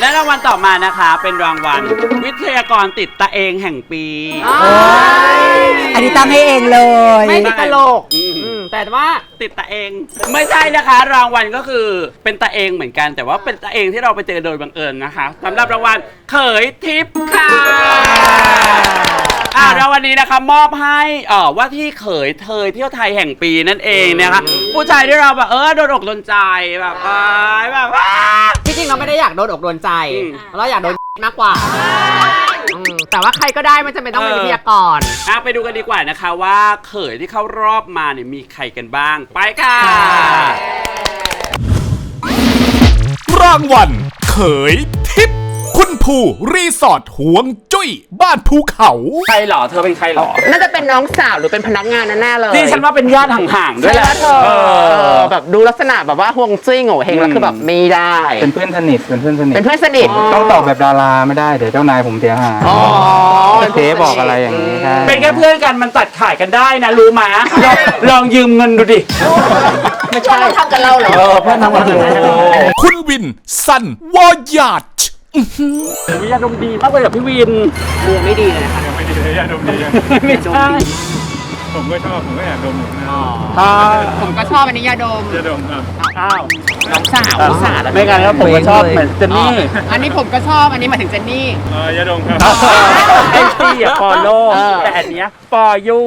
และรางวัลต่อมานะคะเป็นรางวัล วิทยากรติดตะเองแห่งปีอันนี้ตั้งให้เองเลย ไม่ติดตลกอืมอืมแต่ว่าติดตะเอง ไม่ใช่นะคะ รางวัลก็คือเป็นตะเองเหมือนกัน แต่ว่าเป็นตะเองที่เราไปเจอโดยบังเอิญนะคะสำหรับรางวัลเขยทิพย์ค่ะ อ่ารางวัลนี้นะคะมอบให้เอ่อว่าที่เขยเทยเที่ยวไทยแห่งปีนั่นเองนะคะผู้ชายที่เราแบบเออโดนอกโดนใจแบบอ้ายแบบว้าที่จริงเราไม่ได้อยากโดนอกโดนใจ อืม เราอยากโดนมากกว่าอืมแต่ว่าใครก็ได้มันจะเป็นต้องเป็นวิทยากร อะไปดูกันดีกว่านะคะว่าเขยที่เข้ารอบมาเนี่ยมีใครกันบ้าง ไปค่ะ รางวัลเขยทิพย์ คุณภูรีสอร์ทหวงจุ้ย บ้านภูเขา ใครเหรอเธอเป็นใครเหรอน่าจะเป็นน้องสาวหรือเป็นพนักงานแน่ๆเลยนี่ฉันว่าเป็นญาติห่างๆด้วยใช่แหแล้ละวเธอเออแบบดูลักษณะแบบว่าห่วงจุ้ยโง่เฮงแล้วคือแบบไม่ได้ เป็นเพื่อนสนิทเป็นเพื่อนสนิทเป็นเพื่อนสนิทต้องตอบแบบดาราไม่ได้เดี๋ยวเจ้านายผมเสียหายอ๋อเทบอกอะไรอย่างนี้ใช่เป็นแค่เพื่อนกันมันตัดขายกันได้นะรู้ไหมลองลองยืมเงินดูดิไม่ใช่ทำกับเราเหรอเออเพื่อนทำกันอยู่คุณวินสันวอยาด วิยาดมดีมากเลยกับพี่วินมือไม่ดีเลยนะคะไม่ดีเลยอยากดมดีไม่ใช่ผมก็ชอบผมก็อยากดมอยู่นะอ่าผมก็ชอบอันนี้ยาดมจะดมครับอ้าวน้องสาวน้องสาวไม่งั้นก็ผมก็ชอบเหมือนเจนนี่ อันนี้ผมก็ชอบ อันนี้หมายถึงเจนนี่เออยาดมครับไอ้พี่อะปอโลเออแต่อันเนี้ยปอยู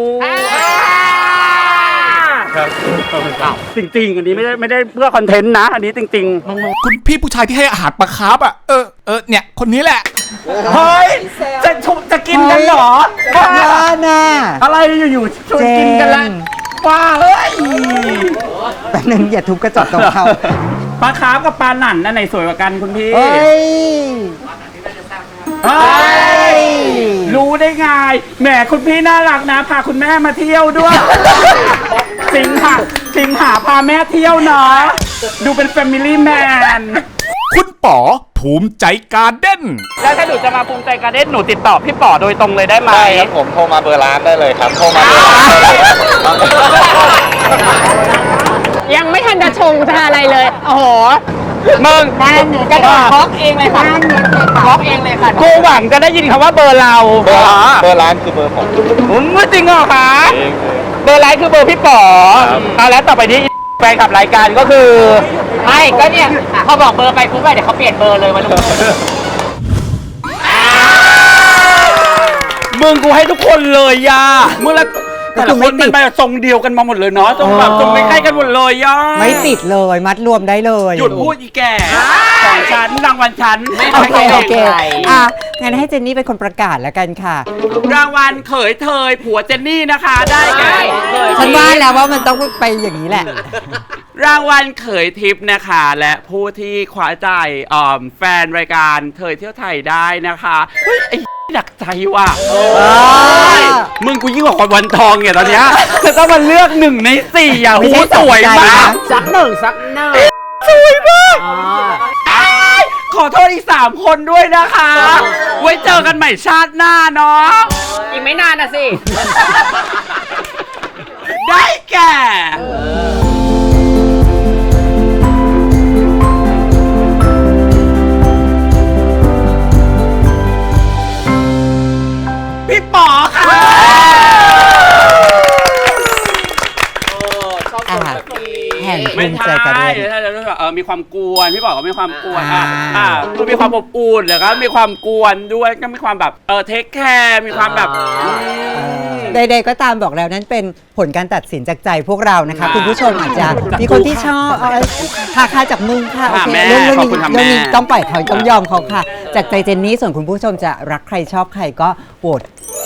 ครับขอบคุณครับจริงๆอันนี้ไม่ได้ไม่ได้เพื่อคอนเทนต์นะ อันนี้จริง ๆ คุณพี่ผู้ชายที่ให้อาหารปลาคาร์ฟอะเออ เออเนี่ยคนนี้แหละ เฮ้ย จะชุบจะกินกันเหรอบ้าน่ะ อะไรอยู่ๆชวนกินกันละว้าเฮ้ยแป๊บนึงอย่าทุบกระจกตรงเขาปลาคาร์ฟกับปลาหนันนั่นไหนสวยกว่ากันคุณพี่เฮ้ยเฮ้ยรู้ได้ไงแหมคุณพี่น่ารักนะพาคุณแม่มาเที่ยวด้วย สิงหาสิงหาพาแม่เที่ยวเนาะดูเป็นแฟมิลี่แมน คุณป๋อ ภูมิใจการเด้น แล้วถ้าหนูจะมาภูมิใจการเด้นหนูติดต่อพี่ป๋อโดยตรงเลยได้ไหมได้ครับผมโทรมาเบอร์ร้านได้เลยครับโทรมาเบอร์ร้านได้เลยครับยังไม่ทันจะชงจะอะไรเลย โอ้โหมึงบ้านกระโดดบล็อกเองเลยค่ะบล็อกเองเลยค่ะกูหวังจะได้ยินคำว่าเบอร์เราเบอร์ร้านเบอร์ร้านคือเบอร์ผมอืมจริงเหรอคะเองเลยเบอร์ไลน์คือเบอร์พี่ป๋อครับเอาแล้วต่อไปนี้ แฟนขับรายการก็คือ ไม่ก็เนี่ยพอบอกเบอร์ไปปุ๊บอะเดี๋ยวเขาเปลี่ยนเบอร์เลยวันนู้นมึงกูให้ทุกคนเลยย่ามึงละ แต่คืละอคไม่นติมันดแบบทรงเดียวกันมาหมดเลยเนาะทรงแบบอ๋อทรงใกล้ๆกันหมดเลยย่าไม่ติดเลยมัดรวมได้เลยหยุดพูดอีแก่ของฉันรางวัลฉันโอเคโอเคไม่อะงั้นให้เจนนี่เป็นคนประกาศแล้วกันค่ะ รางวัลเขยเทยผัวเจนนี่นะคะได้แก่ฉันว่าแล้วว่ามันต้องไปอย่างนี้แหละ รางวัลเขยทิพย์นะคะ และผู้ที่คว้าใจอ่อมแฟนรายการเทยเที่ยวไทยได้นะคะเฮ้ยไอ้หนักใจว่ะมึงกูยิ่งกว่าคนวันทองเนี่ยตอนเนี้ยจะต้องมาเลือกหนึ่งในสี่อะไม่หูใช่สวยตกใจมากนะสักหนึ่งสักหนึ่งสวยมากอ๋ออ้ายขอโทษอีกสามคนด้วยนะคะ ไว้เจอกันใหม่ชาติหน้าเนาะ อีกไม่นานนะสิ ได้แก่ พี่ป๋อค่ะอะแห่งภูไม่มิใช่ใจการเด้นถ้าจะรู้สึกเออมีความกวนพี่บอกก็มีความกวนอะอ่าอ่าคือมีความอบอุ่นแล้วก็มีความกวนด้วยก็มีความแบบเออเทคแคร์มีความแบบอ่าอืม ใดๆก็ตามบอกแล้วนั้นเป็นผลการตัดสินจากใจพวกเรานะคะอ่าคุณผู้ชมอาจจะมีคนที่ชอบเอาค่าค่าจากมึงค่ะโอเคแม่เรื่องเรื่องขอบนี้คุณค่ะเรื่องนี้แม่ ต้องปล่อยเขาต้องยอมเขาค่ะ จากใจเจนนี่ส่วนคุณผู้ชมจะรักใครชอบใครก็โหวต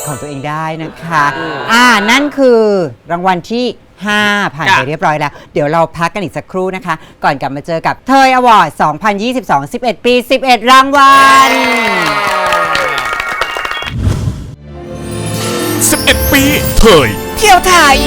ของตัวเองได้นะคะ อ่านั่นคือรางวัลที่ 5 ผ่านไปจ้ะเรียบร้อยแล้ว เดี๋ยวเราพักกันอีกสักครู่นะคะ ก่อนกลับมาเจอกับเทยอวอร์ด 2022 11 ปี 11 รางวัล 11 ปีเถยเที่ยวไทย